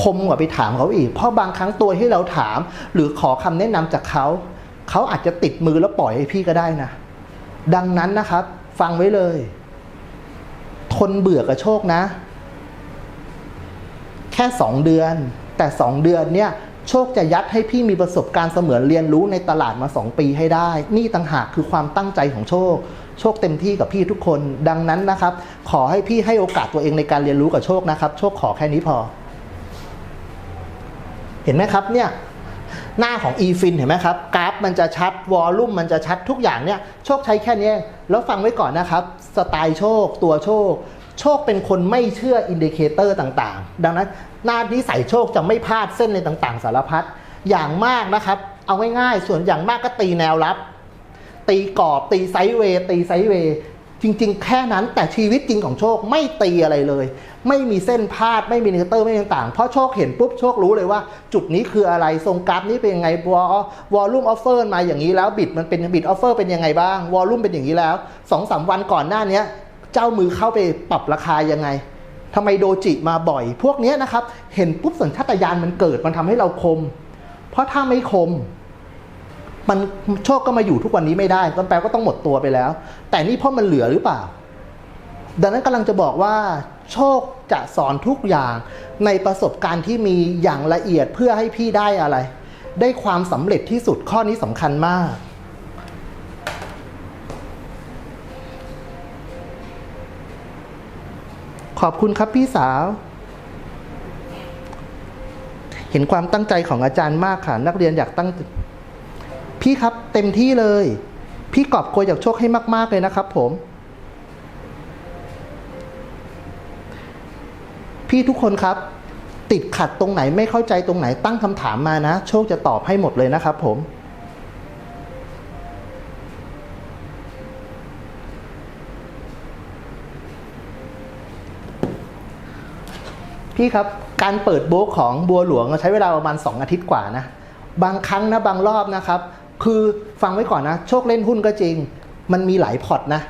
คมกว่าไปถามเขาอีก เพราะบางครั้งตัวที่เราถาม หรือขอคำแนะนำจากเขาเขาอาจจะติดมือแล้วปล่อยให้พี่ก็ได้นะ ดังนั้นนะครับ ฟังไว้เลย ทนเบื่อกับโชคนะ แค่สองเดือน แต่สองเดือนเนี่ยโชคจะยัดให้พี่มีประสบการณ์เสมือนเรียนรู้ในตลาดมาสองปีให้ได้ นี่ต่างหากคือความตั้งใจของโชค โชคเต็มที่กับพี่ทุกคน ดังนั้นนะครับ ขอให้พี่ให้โอกาสตัวเองในการเรียนรู้กับโชคนะครับ โชคขอแค่นี้พอ เห็นไหมครับเนี่ยหน้าของ e-fin เห็นไหมครับ กราฟมันจะชัด วอลลุ่มมันจะชัดทุกอย่างเนี่ยโชคใช้แค่นี้ แล้วฟังไว้ก่อนนะครับ สไตล์โชค ตัวโชค โชคเป็นคนไม่เชื่ออินดิเคเตอร์ต่างๆ ดังนั้น หน้าที่ใส่โชคจะไม่พลาดเส้นในต่างๆ สารพัดอย่างมากนะครับ เอาง่ายๆ ส่วนอย่างมากก็ตีแนวรับ ตีกรอบ ตีไซด์เวย์ตีไซด์เวย์ จริง ๆ แค่นั้นแต่ชีวิตจริงของโชคไม่ตีอะไรเลย ไม่มีเส้นพาดไม่มีนิเคเตอร์ไม่มีต่างๆ เพราะโชคเห็นปุ๊บโชครู้เลยว่า จุดนี้คืออะไรทรงกราฟนี้เป็นยังไงวอลวอลลุ่มออฟเฟอร์มาอย่างนี้แล้วบิดมันเป็นบิดออฟเฟอร์เป็นยังไงบ้างวอลลุ่มเป็นอย่างนี้แล้วสองสามวันก่อนหน้านี้เจ้ามือเข้าไปปรับราคายังไงทำไมโดจิมาบ่อย พวกเนี้ยนะครับเห็นปุ๊บสัญชาตญาณมันเกิดมันทำให้เราคม เพราะถ้าไม่คม มันโชคก็มาอยู่ทุกวันนี้ไม่ได้ก็แปลก็ต้องหมดตัวไปแล้ว แต่นี่เพราะมันเหลือหรือเปล่า ดังนั้นกำลังจะบอกว่า โชคจะสอนทุกอย่างในประสบการณ์ที่มีอย่างละเอียดเพื่อให้พี่ได้อะไร ได้ความสำเร็จที่สุดข้อนี้สำคัญมากขอบคุณครับพี่สาว เห็นความตั้งใจของอาจารย์มากค่ะ นักเรียนอยากตั้ง พี่ครับเต็มที่เลย พี่กอบโกยอยากโชคให้มาก ๆ เลยนะครับผม พี่ทุกคนครับ ติดขัดตรงไหนไม่เข้าใจตรงไหนตั้งคำถามมานะ โชคจะตอบให้หมดเลยนะครับผมพี่ครับ การเปิดโบกของบัวหลวงใช้เวลาประมาณ 2 อาทิตย์กว่านะ บางครั้งนะ บางรอบนะครับ คือฟังไว้ก่อนนะ โชคเล่นหุ้นก็จริง มันมีหลายพอร์ตนะ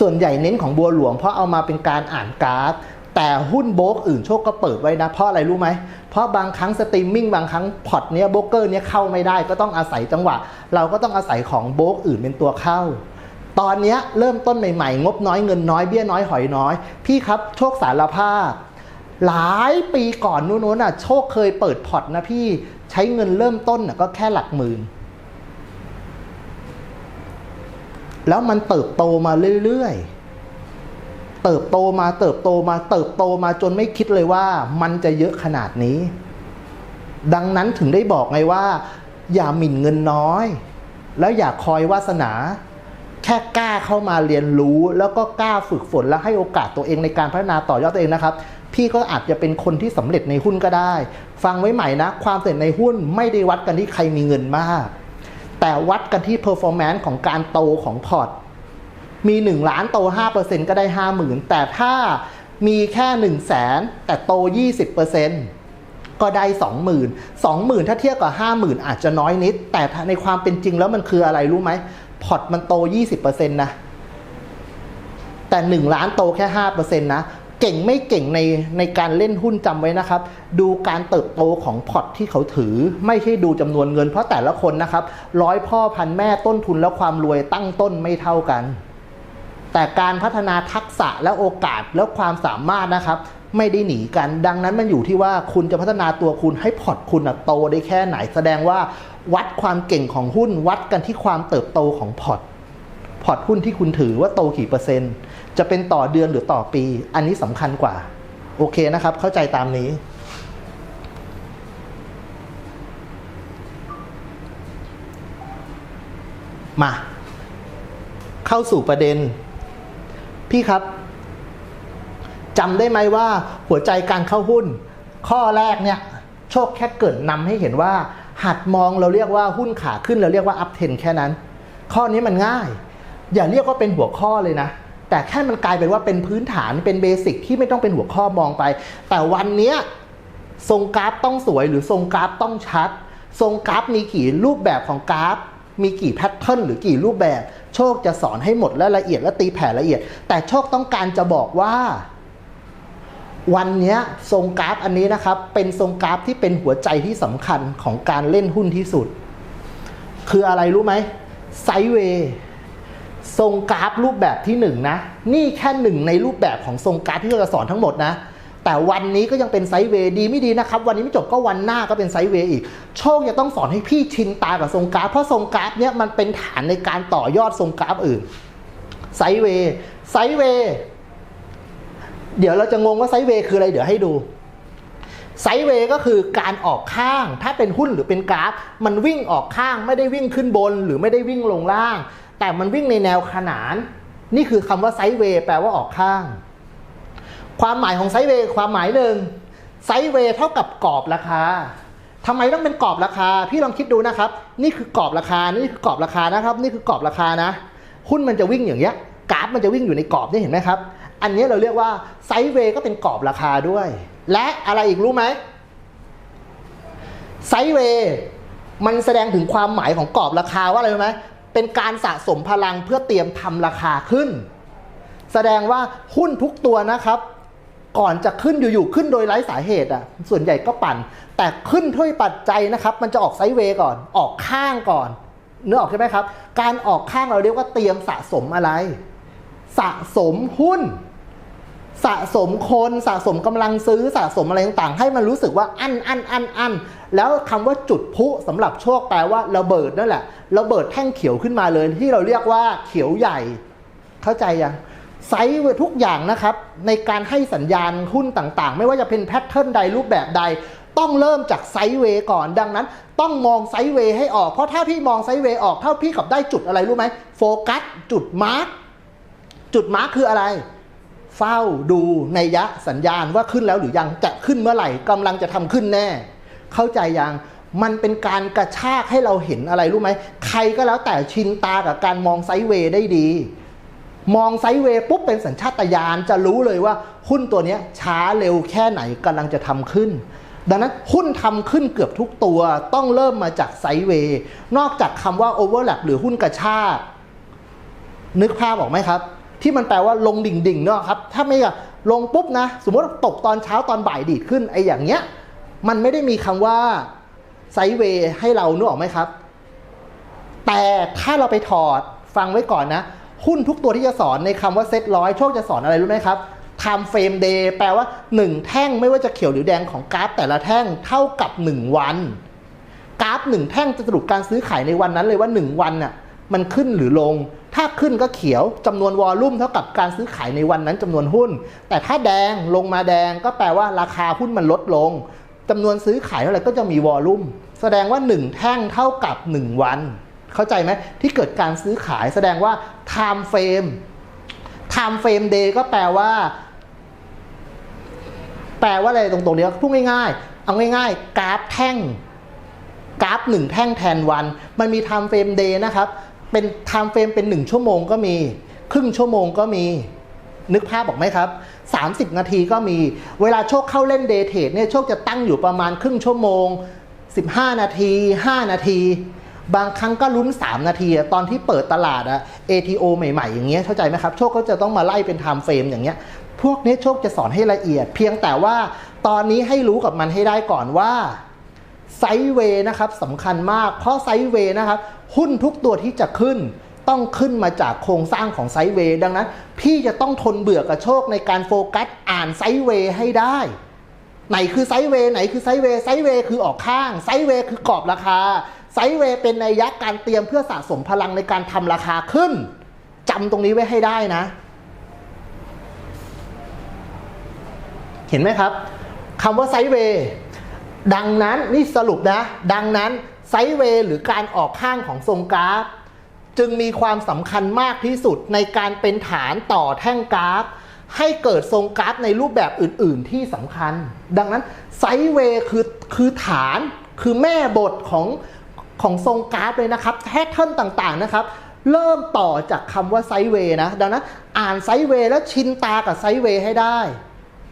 ส่วนใหญ่เน้นของบัวหลวงเพราะเอามาเป็นการอ่านกราฟ แต่หุ้นโบกอื่นโชคก็เปิดไว้นะ เพราะอะไรรู้ไหม เพราะบางครั้งสตรีมมิ่งบางครั้งพอร์ตเนี้ยโบกเกอร์เนี้ยเข้าไม่ได้ก็ต้องอาศัยจังหวะ เราก็ต้องอาศัยของโบกอื่นเป็นตัวเข้าตอนเนี้ยเริ่มต้นใหม่ๆ งบน้อยเงินน้อยเบี้ยน้อยหอยน้อย พี่ครับโชคสารภาพ หลายปีก่อนนู้นๆน่ะ โชคเคยเปิดพอร์ตนะพี่ ใช้เงินเริ่มต้นน่ะก็แค่หลักหมื่น แล้วมันเติบโตมาเรื่อยๆ เติบโตมาเติบโตมาเติบโตมาจนไม่คิดเลยว่ามันจะเยอะขนาดนี้ ดังนั้นถึงได้บอกไงว่า อย่าหมิ่นเงินน้อย แล้วอย่าคอยวาสนาแค่กล้าเข้ามาเรียนรู้ แล้วก็กล้าฝึกฝนและให้โอกาสตัวเองในการพัฒนาต่อยอดตัวเองนะครับ พี่ก็อาจจะเป็นคนที่สำเร็จในหุ้นก็ได้ ฟังไว้ใหม่นะ ความสำเร็จในหุ้นไม่ได้วัดกันที่ใครมีเงินมาก แต่วัดกันที่ performance ของการโตของพอร์ตมี 1 ล้านโต 5%ก็ได้ 50,000 แต่ถ้ามีแค่ 1 0 0 0 0แสนแต่โต 20%ก็ได้ 20,000 20,000 ถ้าเทียบกับ 50,000 อาจจะน้อยนิด แต่ในความเป็นจริงแล้วมันคืออะไรรู้ไหมพอร์ตมันโต 20%นะแต่ 1 ล้านโตแค่ 5%นะ เก่งไม่เก่งในในการเล่นหุ้นจำไว้นะครับ ดูการเติบโตของพอร์ตที่เขาถือ ไม่ใช่ดูจำนวนเงินเพราะแต่ละคนนะครับร้อยพ่อพันแม่ต้นทุนและความรวยตั้งต้นไม่เท่ากัน แต่การพัฒนาทักษะและโอกาสและความสามารถนะครับ ไม่ได้หนีกัน ดังนั้นมันอยู่ที่ว่าคุณจะพัฒนาตัวคุณให้พอร์ตคุณนะโตได้แค่ไหนแสดงว่า วัดความเก่งของหุ้นวัดกันที่ความเติบโตของพอร์ตพอร์ตหุ้นที่คุณถือว่าโตกี่เปอร์เซ็นต์ จะเป็นต่อเดือนหรือต่อปี อันนี้สำคัญกว่า โอเคนะครับ เข้าใจตามนี้ มา เข้าสู่ประเด็น พี่ครับจำได้ไหมว่าหัวใจการเข้าหุ้น ข้อแรกเนี่ย โชคแค่เกิดนำให้เห็นว่า หัดมองเราเรียกว่าหุ้นขาขึ้นเราเรียกว่าอัพเทนแค่นั้น ข้อนี้มันง่าย อย่าเรียกว่าเป็นหัวข้อเลยนะ แต่แค่มันกลายเป็นว่าเป็นพื้นฐานเป็นเบสิกที่ไม่ต้องเป็นหัวข้อมองไป แต่วันเนี้ยทรงกราฟต้องสวยหรือทรงกราฟต้องชัด ทรงกราฟมีกี่รูปแบบของกราฟ มีกี่แพทเทิร์นหรือกี่รูปแบบ โชคจะสอนให้หมดและละเอียดและตีแผ่ละเอียด แต่โชคต้องการจะบอกว่า วันนี้ทรงกราฟอันนี้นะครับ เป็นทรงกราฟที่เป็นหัวใจที่สำคัญของการเล่นหุ้นที่สุด คืออะไรรู้ไหมไซเวย์ ทรงกราฟรูปแบบที่หนึ่งนะนี่แค่หนึ่งในรูปแบบของทรงกราฟที่เราจะสอนทั้งหมดนะ แต่วันนี้ก็ยังเป็นไซด์เวย์ดีไม่ดีนะครับ วันนี้ไม่จบก็วันหน้าก็เป็นไซด์เวย์อีก โชคจะต้องสอนให้พี่ชินตากับทรงกราฟเพราะทรงกราฟเนี้ยมันเป็นฐานในการต่อยอดทรงกราฟอื่นไซด์เวย์ไซด์เวย์เดี๋ยวเราจะงงว่าไซด์เวย์คืออะไรเดี๋ยวให้ดูไซด์เวย์ก็คือการออกข้าง ถ้าเป็นหุ้นหรือเป็นกราฟ มันวิ่งออกข้างไม่ได้วิ่งขึ้นบน หรือไม่ได้วิ่งลงล่าง แต่มันวิ่งในแนวขนาน นี่คือคำว่าไซด์เวย์แปลว่าออกข้าง ความหมายของไซด์เวย์ความหมายหนึ่งไซด์เวย์เท่ากับกรอบราคาทำไมต้องเป็นกรอบราคา พี่ลองคิดดูนะครับ นี่คือกรอบราคา นี่คือกรอบราคานะครับ นี่คือกรอบราคานะ หุ้นมันจะวิ่งอย่างเงี้ย กราฟมันจะวิ่งอยู่ในกรอบนี่เห็นไหมครับ อันนี้เราเรียกว่าไซด์เวย์ก็เป็นกรอบราคาด้วย และอะไรอีกรู้ไหมไซด์เวย์มันแสดงถึงความหมายของกรอบราคาว่าอะไรรู้ไหม เป็นการสะสมพลังเพื่อเตรียมทำราคาขึ้น แสดงว่าหุ้นทุกตัวนะครับ ก่อนจะขึ้นอยู่ๆขึ้นโดยไร้สาเหตุอะส่วนใหญ่ก็ปั่น แต่ขึ้นด้วยปัจจัยนะครับ มันจะออกไซด์เวย์ก่อนออกข้างก่อนเนื้อออกใช่ไหมครับ การออกข้างเราเรียกว่าเตรียมสะสมอะไร สะสมหุ้น สะสมคนสะสมกำลังซื้อสะสมอะไรต่างๆ ให้มันรู้สึกว่าอั้นอั้นอั้นอั้นแล้วคำว่าจุดพุสำหรับโชคแปลว่าระเบิดนั่นแหละระเบิดแท่งเขียวขึ้นมาเลย ที่เราเรียกว่าเขียวใหญ่ เข้าใจยังไซส์ทุกอย่างนะครับ ในการให้สัญญาณหุ้นต่างๆ ไม่ว่าจะเป็นแพทเทิร์นใดรูปแบบใด ต้องเริ่มจากไซด์เวย์ก่อนดังนั้น ต้องมองไซด์เวย์ให้ออกเพราะถ้าพี่มองไซด์เวย์ออกเท่าพี่กับได้จุดอะไรรู้ไหมโฟกัสจุดมาร์กจุดมาร์กคืออะไร เฝ้าดูในยะสัญญาณว่าขึ้นแล้วหรือยังจะขึ้นเมื่อไหร่กำลังจะทำขึ้นแน่ เข้าใจยังมันเป็นการกระชากให้เราเห็นอะไรรู้ไหมใครก็แล้วแต่ชินตากับการมองไซด์เวย์ได้ดี มองไซด์เวย์ปุ๊บเป็นสัญชาตญาณจะรู้เลยว่าหุ้นตัวนี้ช้าเร็วแค่ไหนกำลังจะทำขึ้น ดังนั้นหุ้นทำขึ้นเกือบทุกตัวต้องเริ่มมาจากไซด์เวย์นอกจากคำว่า overlap หรือหุ้นกระชากนึกภาพออกไหมครับ ที่มันแปลว่าลงดิ่งดิ่งๆเนาะครับถ้าไม่ลงปุ๊บนะ สมมติตกตอนเช้าตอนบ่ายดีดขึ้นไอ้อย่างเงี้ยมันไม่ได้มีคำว่าไซเวย์ให้เรานึกออกไหมครับ แต่ถ้าเราไปถอดฟังไว้ก่อนนะ หุ้นทุกตัวที่จะสอนในคำว่าเซ็ตร้อยโชคจะสอนอะไรรู้ไหมครับ time frame day แปลว่า 1 แท่งไม่ว่าจะเขียวหรือแดงของกราฟ แต่ละแท่งเท่ากับ 1 วัน กราฟ 1 แท่งจะสรุปการซื้อขายในวันนั้นเลยว่า 1 วันน่ะ มันขึ้นหรือลง ถ้าขึ้นก็เขียวจำนวนวอลลุ่มเท่ากับการซื้อขายในวันนั้นจำนวนหุ้น แต่ถ้าแดงลงมาแดงก็แปลว่าราคาหุ้นมันลดลงจำนวนซื้อขายเท่าไหร่ก็จะมีวอลลุ่ม แสดงว่า 1 แท่งเท่ากับ 1 วัน เข้าใจไหมที่เกิดการซื้อขายแสดงว่า time frame time frame day ก็แปลว่า แปลว่าอะไรตรงๆเนี้ยพูดง่ายๆ เอาง่ายๆ กราฟแท่งกราฟหนึ่งแท่งแทนวัน มันมี time frame day นะครับ เป็น time frame เป็น 1 ชั่วโมงก็มี ครึ่งชั่วโมงก็มีนึกภาพบอกไหมครับ 30 นาทีก็มี เวลาโชคเข้าเล่นเดย์เทรดเนี่ยโชคจะตั้งอยู่ประมาณครึ่งชั่วโมง 15 นาที 5 นาที บางครั้งก็ลุ้น 3 นาที ตอนที่เปิดตลาดอะ ATO ใหม่ ๆ อย่างเงี้ยเข้าใจไหมครับ โชคก็จะต้องมาไล่เป็น time frame อย่างเงี้ย พวกนี้โชคจะสอนให้ละเอียด เพียงแต่ว่าตอนนี้ให้รู้กับมันให้ได้ก่อนว่าไซด์เวย์นะครับสำคัญมาก เพราะไซด์เวย์นะครับ หุ้นทุกตัวที่จะขึ้นต้องขึ้นมาจากโครงสร้างของไซด์เวย์ดังนั้น พี่จะต้องทนเบื่อกับโชคในการโฟกัสอ่านไซด์เวย์ให้ได้ ไหนคือไซด์เวย์ไหนคือไซด์เวย์ไซด์เวย์คือออกข้างไซด์เวย์คือกรอบราคาไซด์เวย์เป็นในยักษ์การเตรียมเพื่อสะสมพลังในการทำราคาขึ้นจำตรงนี้ไว้ให้ได้นะ เห็นไหมครับคำว่าไซด์เวย์ดังนั้นนี่สรุปนะ ดังนั้น ไซด์เวย์หรือการออกข้างของทรงกราฟ จึงมีความสำคัญมากที่สุดในการเป็นฐานต่อแท่งกราฟ ให้เกิดทรงกราฟในรูปแบบอื่น ๆ ที่สำคัญ ดังนั้นไซด์เวย์คือคือฐานคือแม่บทของของทรงกราฟเลยนะครับแพทเทิร์นต่างๆนะครับ เริ่มต่อจากคำว่าไซด์เวย์นะ ดังนั้นอ่านไซด์เวย์แล้วชินตากับไซด์เวย์ให้ได้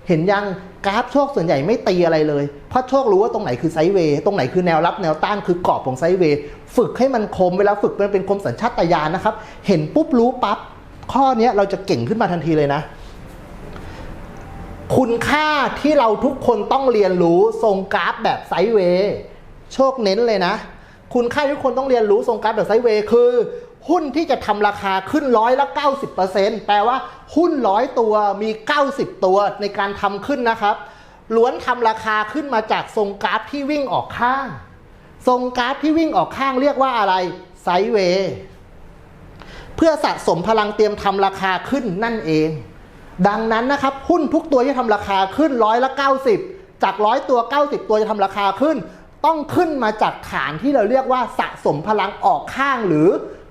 เห็นยังกราฟโชคส่วนใหญ่ไม่ตีอะไรเลย เพราะโชครู้ว่าตรงไหนคือไซด์เวย์ตรงไหนคือแนวรับแนวต้านคือกรอบของไซด์เวย์ฝึกให้มันคมเวลาฝึกมันเป็นคมสัญชาตญาณนะครับ เห็นปุ๊บรู้ปั๊บข้อนี้เราจะเก่งขึ้นมาทันทีเลยนะ คุณค่าที่เราทุกคนต้องเรียนรู้ทรงกราฟแบบไซด์เวย์โชคเน้นเลยนะ คุณค่าที่ทุกคนต้องเรียนรู้ทรงกราฟแบบไซด์เวย์คือ หุ้นที่จะทำราคาขึ้นร้อยละ 90%แปลว่าหุ้นร้อยตัวมี 90 ตัวในการทำขึ้นนะครับ ล้วนทำราคาขึ้นมาจากทรงกราฟที่วิ่งออกข้าง ทรงกราฟที่วิ่งออกข้างเรียกว่าอะไรไซเวย์เพื่อสะสมพลังเตรียมทำราคาขึ้นนั่นเอง ดังนั้นนะครับหุ้นทุกตัวที่ทำราคาขึ้นร้อยละ 90 จากร้อยตัว 90 ตัวจะทำราคาขึ้น ต้องขึ้นมาจากฐานที่เราเรียกว่าสะสมพลังออกข้างหรือ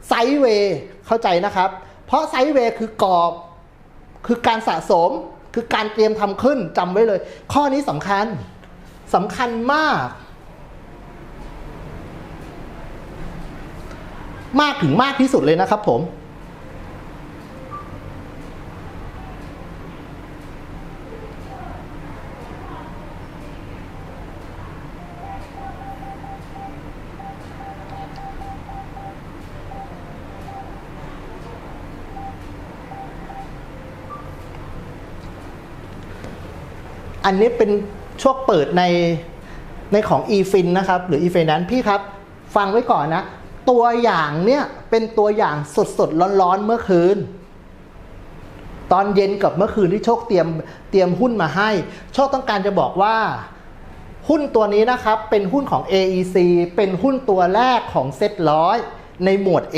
ไซด์เวย์เข้าใจนะครับ เพราะไซด์เวย์คือกรอบ คือการสะสม คือการเตรียมทำขึ้นจำไว้เลย ข้อนี้สำคัญสำคัญมาก มากถึงมากที่สุดเลยนะครับผม อันนี้เป็นช่วงเปิดในในของ eFin นะครับ หรือ eFinance พี่ครับ ฟังไว้ก่อนนะ ตัวอย่างเนี่ยเป็นตัวอย่างสดๆ ร้อนๆ เมื่อคืน ตอนเย็นกับเมื่อคืนที่โชคเตรียมเตรียมหุ้นมาให้ โชคต้องการจะบอกว่า หุ้นตัวนี้นะครับ เป็นหุ้นของ AEC เป็นหุ้นตัวแรกของเซ็ตร้อยในหมวด A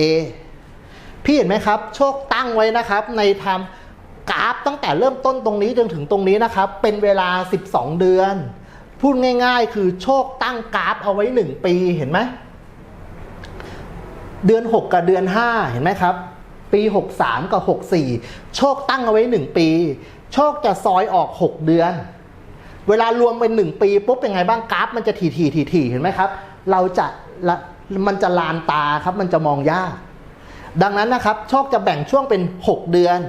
พี่เห็นไหมครับ โชคตั้งไว้นะครับในทำ กราฟตั้งแต่เริ่มต้นตรงนี้จนถึงตรงนี้นะครับ เป็นเวลา 12 เดือน พูดง่ายๆ คือโชคตั้งกราฟเอาไว้ 1 ปีเห็นไหมเดือน 6 กับเดือน 5 เห็นไหมครับ ปี 63 กับ 64 โชคตั้งเอาไว้ 1 ปี โชคจะซอยออก 6 เดือน เวลารวมเป็น 1 ปีปุ๊บเป็นไงบ้างกราฟ มันจะถี่ถี่ถี่ถี่เห็นไหมครับ เราจะมันจะลานตาครับมันจะมองยาก ดังนั้นนะครับ โชคจะแบ่งช่วงเป็น 6 เดือน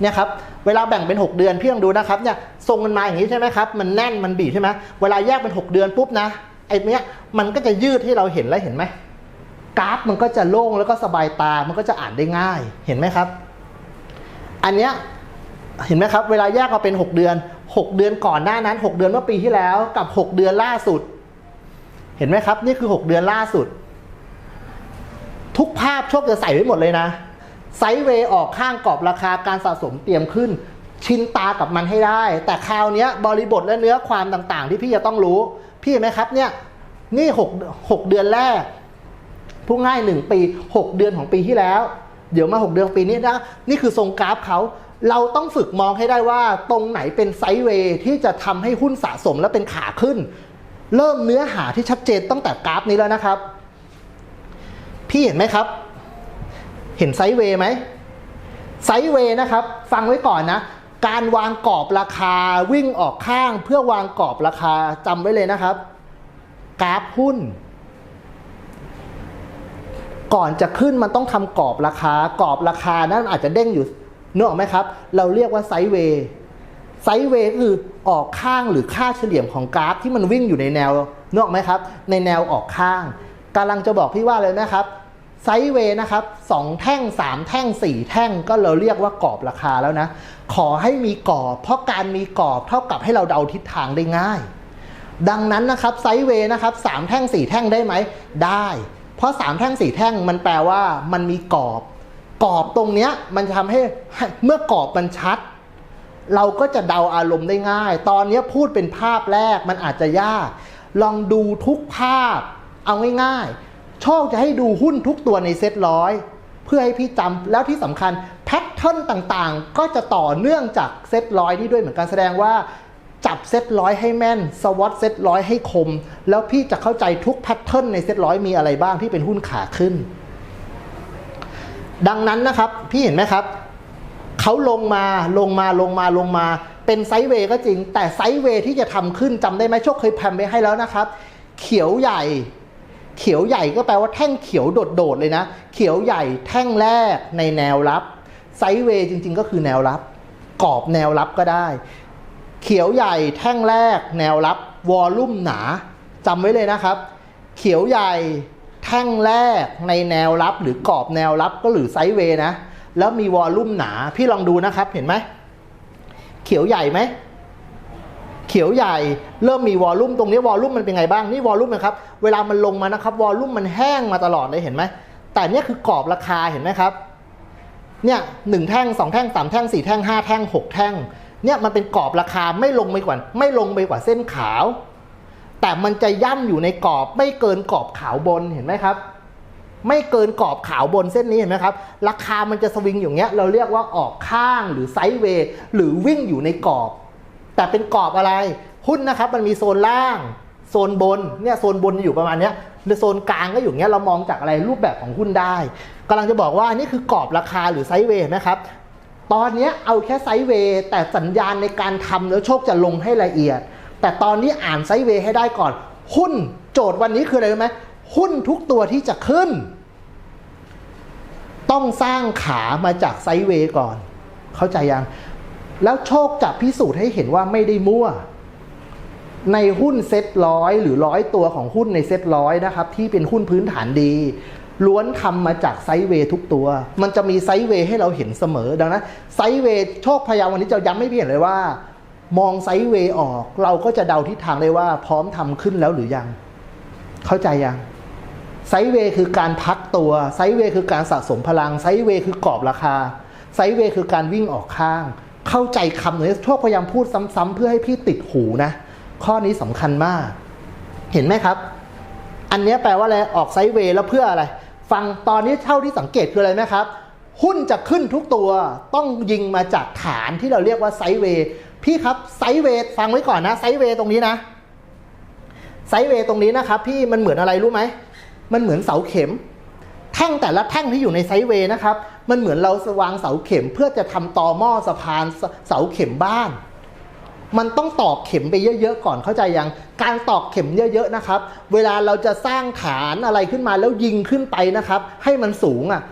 เนี่ยครับเวลาแบ่งเป็น 6 เดือนพี่ลองดูนะครับเนี่ยทรงมันมาอย่างนี้ใช่ไหมครับมันแน่นมันบีบใช่ไหมเวลาแยกเป็น 6 เดือนปุ๊บนะไอ้เนี้ยมันก็จะยืดที่เราเห็นแล้วเห็นไหมกราฟมันก็จะโล่งแล้วก็สบายตามันก็จะอ่านได้ง่ายเห็นไหมครับ อันเนี้ยเห็นไหมครับ เวลาแยกมาเป็น 6 เดือน 6 เดือนก่อนหน้านั้น 6 เดือนเมื่อปีที่แล้วกับ 6 เดือนล่าสุด เห็นไหมครับ นี่คือ 6 เดือนล่าสุด ทุกภาพโชคจะใส่ไว้หมดเลยนะ ไซด์เวย์ออกข้างกรอบราคาการสะสมเตรียมขึ้น ชินตากับมันให้ได้ แต่คราวนี้บริบทและเนื้อความต่างๆ ที่พี่จะต้องรู้ พี่เห็นไหมครับเนี่ยนี่หกเดือนแรกผู้ง่ายหนึ่งปี 6 เดือนของปีที่แล้ว เดี๋ยวมา 6 เดือนปีนี้นะนี่คือทรงกราฟเขาเราต้องฝึกมองให้ได้ว่าตรงไหนเป็นไซด์เวย์ที่จะทำให้หุ้นสะสมและเป็นขาขึ้น เริ่มเนื้อหาที่ชัดเจนตั้งแต่กราฟนี้แล้วนะครับ พี่เห็นไหมครับ เห็นไซด์เวย์ไหมไซด์เวย์นะครับ ฟังไว้ก่อนนะ การวางกรอบราคาวิ่งออกข้างเพื่อวางกรอบราคาจำไว้เลยนะครับ กราฟหุ้น ก่อนจะขึ้นมันต้องทำกรอบราคากรอบราคานั้นอาจจะเด้งอยู่นึกออกไหมครับ เราเรียกว่าไซด์เวย์ไซด์เวย์คือออกข้างหรือค่าเฉลี่ยของกราฟที่มันวิ่งอยู่ในแนวนึกออกไหมครับ ในแนวออกข้างกำลังจะบอกพี่ว่าเลยนะครับ ไซด์เวย์นะครับสองแท่งสามแท่งสี่แท่งก็เราเรียกว่ากรอบราคาแล้วนะ ขอให้มีกรอบ เพราะการมีกรอบเท่ากับให้เราเดาทิศทางได้ง่าย ดังนั้นนะครับไซด์เวย์นะครับสามแท่งสี่แท่งได้ไหม ได้ เพราะสามแท่งสี่แท่งมันแปลว่ามันมีกรอบ กรอบตรงเนี้ยมันทำให้ให้เมื่อกรอบมันชัด เราก็จะเดาอารมณ์ได้ง่าย ตอนนี้พูดเป็นภาพแรกมันอาจจะยาก ลองดูทุกภาพเอาง่ายๆ โชคจะให้ดูหุ้นทุกตัวในเซ็ตร้อยเพื่อให้พี่จำแล้วที่สำคัญแพทเทิร์นต่างๆ ก็จะต่อเนื่องจากเซ็ตร้อยนี้ด้วยเหมือนกันแสดงว่าจับเซตร้อยให้แม่น สวอตเซตร้อยให้คม แล้วพี่จะเข้าใจทุกแพทเทิร์นในเซตร้อยมีอะไรบ้างที่เป็นหุ้นขาขึ้น ดังนั้นนะครับ พี่เห็นไหมครับ เขาลงมาลงมาลงมาลงมา เป็นไซด์เวย์ก็จริง แต่ไซด์เวย์ที่จะทำขึ้นจำได้ไหมโชคเคยแพมไปให้แล้วนะครับ เขียวใหญ่ เขียวใหญ่ก็แปลว่าแท่งเขียวโดดๆเลยนะ เขียวใหญ่แท่งแรกในแนวรับไซด์เวย์จริง ๆ ก็คือแนวรับ กรอบแนวรับก็ได้ เขียวใหญ่แท่งแรก แนวรับวอลลุ่มหนาจำไว้เลยนะครับ เขียวใหญ่แท่งแรกในแนวรับ หรือกรอบแนวรับก็หรือไซด์เวย์นะ แล้วมีวอลลุ่มหนา พี่ลองดูนะครับเห็นไหมเขียวใหญ่ไหม เขียวใหญ่เริ่มมีวอลลุ่มตรงนี้วอลลุ่มมันเป็นไงบ้างนี่วอลลุ่มนะครับเวลามันลงมานะครับวอลลุ่มมันแห้งมาตลอดเลยเห็นไหมแต่เนี่ยคือกรอบราคาเห็นไหมครับเนี่ยหนึ่งแท่งสองแท่งสามแท่งสี่แท่งห้าแท่งหกแท่งเนี่ยมันเป็นกรอบราคาไม่ลงไปกว่าไม่ลงไปกว่าเส้นขาว แต่มันจะย่ำอยู่ในกรอบไม่เกินกรอบขาวบนเห็นไหมครับ ไม่เกินกรอบขาวบนเส้นนี้เห็นไหมครับ ราคามันจะสวิงอย่างเงี้ยเราเรียกว่าออกข้างหรือไซด์เวย์หรือวิ่งอยู่ในกรอบ แต่เป็นกรอบอะไร หุ้นนะครับ มันมีโซนล่าง โซนบน เนี่ยโซนบนอยู่ประมาณเนี้ยหรือโซนกลางก็อยู่อย่างเงี้ยเรามองจากอะไรรูปแบบของหุ้นได้กำลังจะบอกว่านี่คือกรอบราคาหรือไซด์เวย์นะครับ ตอนนี้เอาแค่ไซด์เวย์แต่สัญญาณในการทำแล้วโชคจะลงให้ละเอียด แต่ตอนนี้อ่านไซด์เวย์ให้ได้ก่อน หุ้นโจทย์วันนี้คืออะไรรู้ไหมหุ้นทุกตัวที่จะขึ้น ต้องสร้างขามาจากไซด์เวย์ก่อน เข้าใจยัง แล้วโชคจะพิสูจน์ให้เห็นว่าไม่ได้มั่ว ในหุ้นเซ็ตร้อยหรือร้อยตัวของหุ้นในเซ็ตร้อยนะครับ ที่เป็นหุ้นพื้นฐานดี ล้วนทำมาจากไซด์เวย์ทุกตัว มันจะมีไซด์เวย์ให้เราเห็นเสมอ ดังนั้นไซด์เวย์โชคพยายาวันนี้จะย้ำให้พี่เห็นเลยว่า มองไซด์เวย์ออก เราก็จะเดาทิศทางได้ว่าพร้อมทำขึ้นแล้วหรือยัง เข้าใจยังไซด์เวย์คือการพักตัว ไซด์เวย์คือการสะสมพลัง ไซด์เวย์คือกรอบราคา ไซด์เวย์คือการวิ่งออกข้าง เข้าใจคำหนี้โชคพยายามพูดซ้ำๆเพื่อให้พี่ติดหูนะ ข้อนี้สำคัญมาก เห็นไหมครับ อันนี้แปลว่าอะไร ออกไซด์เวย์แล้วเพื่ออะไร ฟังตอนนี้เท่าที่สังเกตคืออะไรไหมครับ หุ้นจะขึ้นทุกตัวต้องยิงมาจากฐานที่เราเรียกว่าไซด์เวย์พี่ครับไซด์เวย์ฟังไว้ก่อนนะไซด์เวย์ตรงนี้นะไซด์เวย์ตรงนี้นะครับ พี่มันเหมือนอะไรรู้ไหมมันเหมือนเสาเข็ม แท่งแต่ละแท่งที่อยู่ในไซด์เวย์นะครับ มันเหมือนเราวางเสาเข็มเพื่อจะทำต่อหม้อสะพานเสสาเข็มบ้าน มันต้องตอกเข็มไปเยอะๆก่อนเข้าใจยัง การตอกเข็มเยอะๆนะครับ เวลาเราจะสร้างฐานอะไรขึ้นมาแล้วยิงขึ้นไปนะครับ ให้มันสูงอะ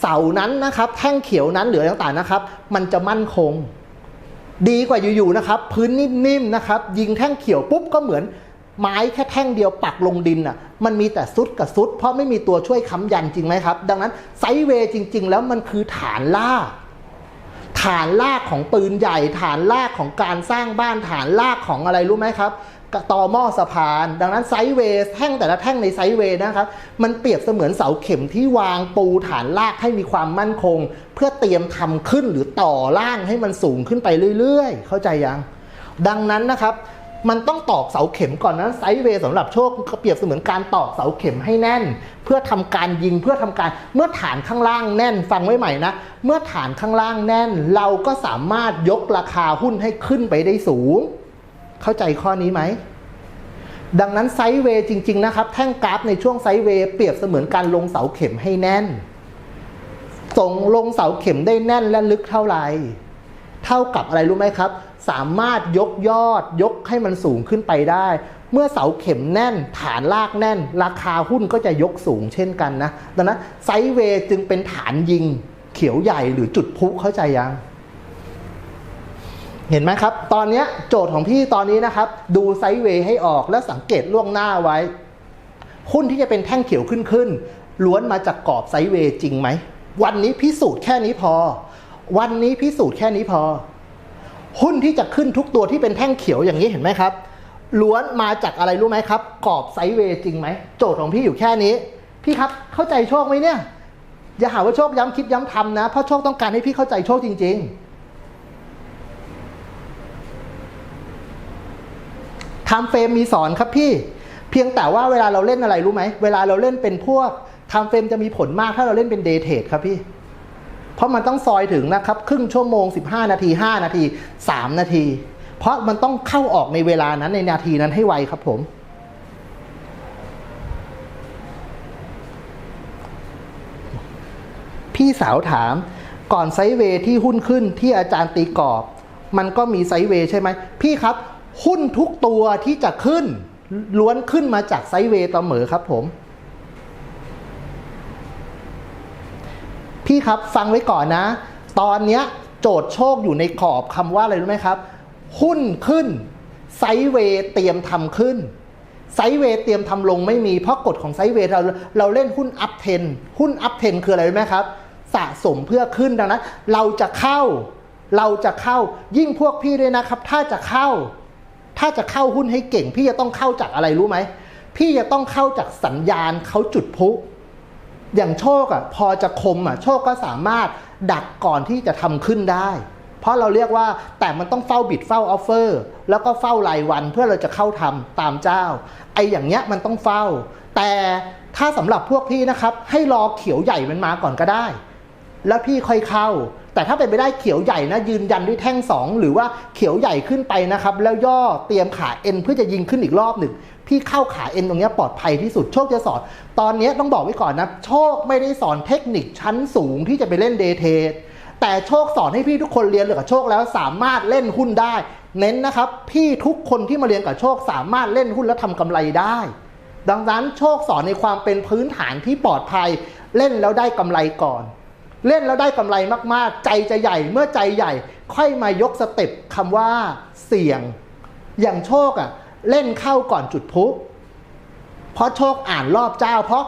เสานั้นนะครับ แท่งเขียวนั้นหรืออะไรต่างๆนะครับ มันจะมั่นคง ดีกว่าอยู่ๆนะครับ พื้นนิ่มๆนะครับ ยิงแท่งเขียวปุ๊บก็เหมือน ไม้แค่แท่งเดียวปักลงดินอะมันมีแต่ซุดกับซุด เพราะไม่มีตัวช่วยค้ำยันจริงไหมครับ ดังนั้นไซเวย์จริง ๆ แล้วมันคือฐานลากฐานลากของปืนใหญ่ ฐานลากของการสร้างบ้านฐานลากของอะไรรู้ไหมครับกระตอหม้อสะพาน ดังนั้นไซเวย์แท่งแต่ละแท่งในไซเวย์นะครับ มันเปรียบเสมือนเสาเข็มที่วางปูฐานลากให้มีความมั่นคง เพื่อเตรียมทำขึ้นหรือต่อล่างให้มันสูงขึ้นไปเรื่อย ๆ เข้าใจยัง ดังนั้นนะครับ มันต้องตอกเสาเข็มก่อนนะไซด์เวย์สำหรับโชคก็เปรียบเสมือนการตอกเสาเข็มให้แน่น เพื่อทำการยิงเพื่อทำการเมื่อฐานข้างล่างแน่นฟังไว้ใหม่นะ เมื่อฐานข้างล่างแน่น เราก็สามารถยกราคาหุ้นให้ขึ้นไปได้สูง เข้าใจข้อนี้ไหมดังนั้นไซด์เวย์จริง ๆ นะครับ แท่งกราฟในช่วงไซด์เวย์เปรียบเสมือนการลงเสาเข็มให้แน่น ส่งลงเสาเข็มได้แน่นและลึกเท่าไหร่ เท่ากับอะไรรู้ไหมครับ สามารถยกยอดยกให้มันสูงขึ้นไปได้ เมื่อเสาเข็มแน่น ฐานลากแน่น ราคาหุ้นก็จะยกสูงเช่นกันนะ ดังนั้นไซเวย์จึงเป็นฐานยิงเขียวใหญ่หรือจุดพุเข้าใจยัง เห็นไหมครับ ตอนนี้โจทย์ของพี่ตอนนี้นะครับ ดูไซเวย์ให้ออกและสังเกตล่วงหน้าไว้ หุ้นที่จะเป็นแท่งเขียวขึ้นขึ้นล้วนมาจากกรอบไซเวย์จริงไหม วันนี้พิสูจน์แค่นี้พอ วันนี้พิสูจน์แค่นี้พอ หุ้นที่จะขึ้นทุกตัวที่เป็นแท่งเขียวอย่างนี้เห็นไหมครับล้วนมาจากอะไรรู้ไหมครับกรอบไซด์เวย์จริงไหมโจทย์ของพี่อยู่แค่นี้ พี่ครับเข้าใจโชคไหมเนี่ย อย่าหาว่าโชคย้ำคิดย้ำทำนะ เพราะโชคต้องการให้พี่เข้าใจโชคจริง ๆทม์เฟรมมีสอนครับพี่ เพียงแต่ว่าเวลาเราเล่นอะไรรู้ไหมเวลาเราเล่นเป็นพวกทม์เฟรมจะมีผลมากถ้าเราเล่นเป็นเดย์เทรดครับพี่ เพราะมันต้องซอยถึงนะครับครึ่งชั่วโมง 15 นาที 5 นาที 3 นาที เพราะมันต้องเข้าออกในเวลานั้นในนาทีนั้นให้ไวครับผมพี่สาวถามก่อนไซเวที่หุ้นขึ้นที่อาจารย์ตีกรอบ มันก็มีไซเวใช่ไหมพี่ครับ หุ้นทุกตัวที่จะขึ้น ล้วนขึ้นมาจากไซเวย์เสมอครับผม พี่ครับฟังไว้ก่อนนะ ตอนเนี้ยโจทย์โชคอยู่ในขอบคำว่าอะไรรู้ไหมครับ หุ้นขึ้น ไซเวย์เตรียมทำขึ้น ไซเวย์เตรียมทำลงไม่มี เพราะกฎของไซเวย์เราเราเล่นหุ้นอัพเทนหุ้นอัพเทนคืออะไรรู้ไหมครับ สะสมเพื่อขึ้นดังนั้นเราจะเข้า เราจะเข้ายิ่งพวกพี่ด้วยนะครับ ถ้าจะเข้า ถ้าจะเข้าหุ้นให้เก่ง พี่จะต้องเข้าจากอะไรรู้ไหมพี่จะต้องเข้าจากสัญญาณเขาจุดพุ อย่างโชคอะพอจะคมอะโชคก็สามารถดักก่อนที่จะทำขึ้นได้ เพราะเราเรียกว่าแต่มันต้องเฝ้าบิดเฝ้าออฟเฟอร์ แล้วก็เฝ้ารายวันเพื่อเราจะเข้าทำตามเจ้าไอ้อย่างเงี้ยมันต้องเฝ้า แต่ถ้าสำหรับพวกพี่นะครับให้รอเขียวใหญ่มันมาก่อนก็ได้ แล้วพี่ค่อยเข้า แต่ถ้าเป็นไปได้เขียวใหญ่นะยืนยันด้วยแท่ง 2 หรือว่าเขียวใหญ่ขึ้นไปนะครับแล้วย่อเตรียมขาเอ็นเพื่อจะยิงขึ้นอีกรอบหนึ่งพี่เข้าขาเอ็นตรงนี้ปลอดภัยที่สุดโชคจะสอน ตอนนี้ต้องบอกไว้ก่อนนะโชคไม่ได้สอนเทคนิคชั้นสูงที่จะไปเล่นเดเทแต่โชคสอนให้พี่ทุกคนเรียนเรื่อกับโชคแล้วสามารถเล่นหุ้นได้ เน้นนะครับ พี่ทุกคนที่มาเรียนกับโชคสามารถเล่นหุ้นแล้วทำกำไรได้ ดังนั้นโชคสอนในความเป็นพื้นฐานที่ปลอดภัย เล่นแล้วได้กำไรก่อน เล่นแล้วได้กำไรมากๆ ใจจะใหญ่เมื่อใจใหญ่ ค่อยมายกสเต็ปคำว่าเสี่ยง อย่างโชคอะเล่นเข้าก่อนจุดพุเพราะโชคอ่านรอบเจ้า เพราะ